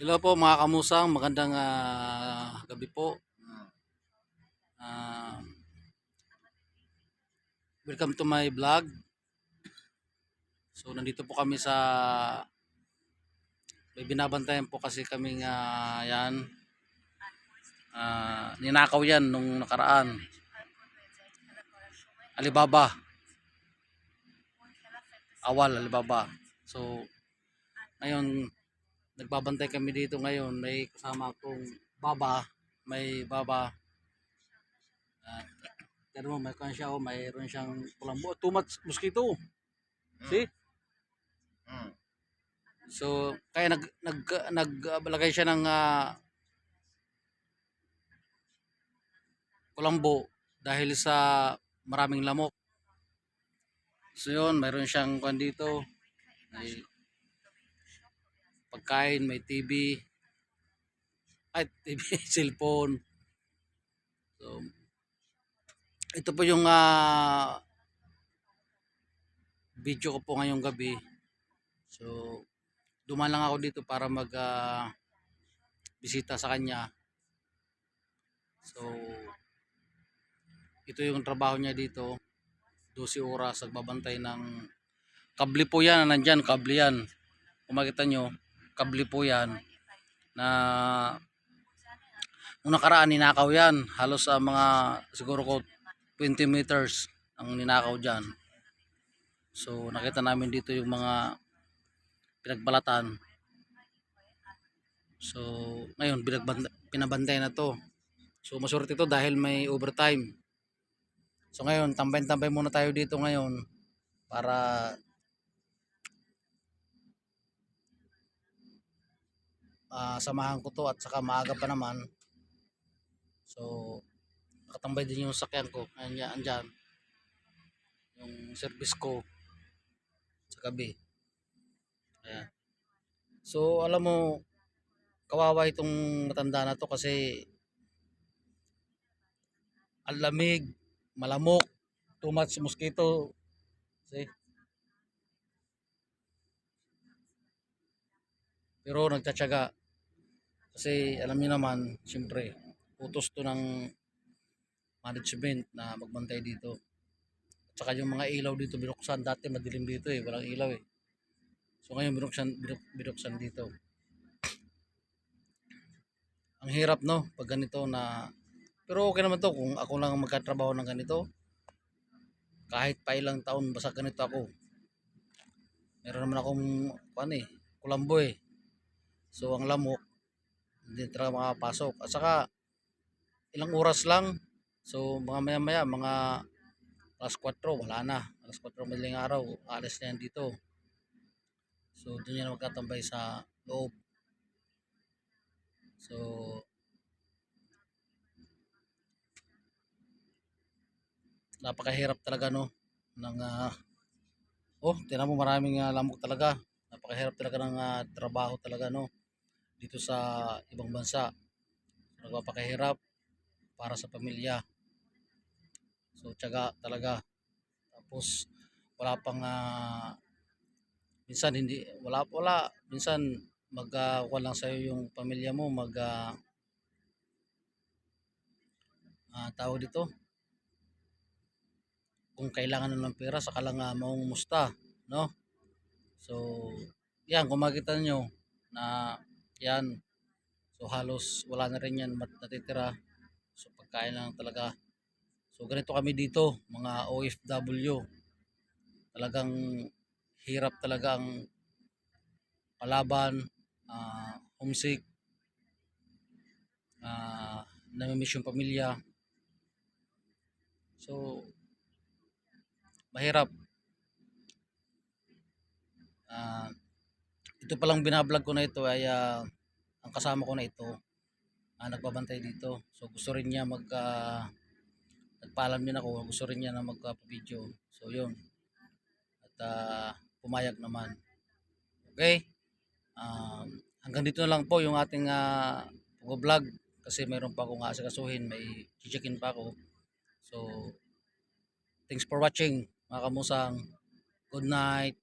Hello po mga kamusang, magandang ah, gabi po. Ah, welcome to my vlog. So nandito po kami sa may binabantayan po kasi kaming ah, yan. Ah, ninakaw yan nung nakaraan. Alibaba. Awal Alibaba. So ngayon nagbabantay kami dito ngayon. May kasama akong baba. May baba. Uh, pero mo, may kanya siya. Oh, mayroon siyang kulambo. Too much mosquito. See? Mm. So, kaya nag, nag, naglagay siya ng ah, kulambo dahil sa maraming lamok. So yun, mayroon siyang kwan dito. May pagkain, may TV. Ay, TV, cellphone. So, ito po yung ah, video ko po ngayong gabi. So, duman lang ako dito para mag ah, bisita sa kanya. So, ito yung trabaho niya dito. 12 oras nagbabantay ng kable po yan, nandyan, kable yan. Kung makita nyo, kable po yan na nung nakaraan ninakaw yan. Halos sa mga siguro ko 20 meters ang ninakaw dyan. So, nakita namin dito yung mga pinagbalatan. So, ngayon, pinabantay na to. So, maswerte ito dahil may overtime. So, ngayon, tambay-tambay muna tayo dito ngayon para ah, samahan ko to at saka maaga pa naman. So, nakatambay din yung sakyan ko. Ayan, andyan. Yung service ko sa gabi. Ayan. So, alam mo, kawawa itong matanda na to kasi ang lamig, malamok, too much mosquito. See? Pero nagtatyaga. Kasi alam niyo naman, siyempre, utos to ng management na magbantay dito. At saka yung mga ilaw dito binuksan. Dati madilim dito eh, walang ilaw eh. So ngayon binuksan, binuk, binuksan dito. Ang hirap no, pag ganito na... Pero okay naman to kung ako lang magkatrabaho ng ganito. Kahit pa ilang taon, basta ganito ako. Meron naman akong, ano eh, kulambo eh. So ang lamok, hindi talaga makapasok. At saka, ilang oras lang. So mga maya maya, mga alas 4, wala na. Alas 4 madaling araw, alis na yan dito. So doon yan magkatambay sa loob. So, napakahirap talaga no ng ah, oh, tinan mo maraming ah, lamok talaga. Napakahirap talaga ng ah, trabaho talaga no dito sa ibang bansa. Nagpapakahirap para sa pamilya. So, tiyaga talaga. Tapos, wala pang ah, minsan hindi wala wala minsan mag uh, lang sa yung pamilya mo mag uh, tawag dito kung kailangan ng pera saka lang uh, mangumusta no so yan kung makita nyo na yan. So halos wala na rin yan natitira. So pagkain lang talaga. So ganito kami dito mga OFW talagang hirap talaga ang palaban ah, homesick uh, namimiss yung pamilya. So mahirap. Ah, ito palang binablog ko na ito ay ah, ang kasama ko na ito ah, nagbabantay dito. So gusto rin niya mag ah, nagpaalam din ako. Gusto rin niya na magpa-video. So yun. At ah, pumayag naman. Okay? Um, hanggang dito na lang po yung ating uh, vlog kasi mayroon pa akong asikasuhin may chickin pa ako. So thanks for watching mga kamusang. Good night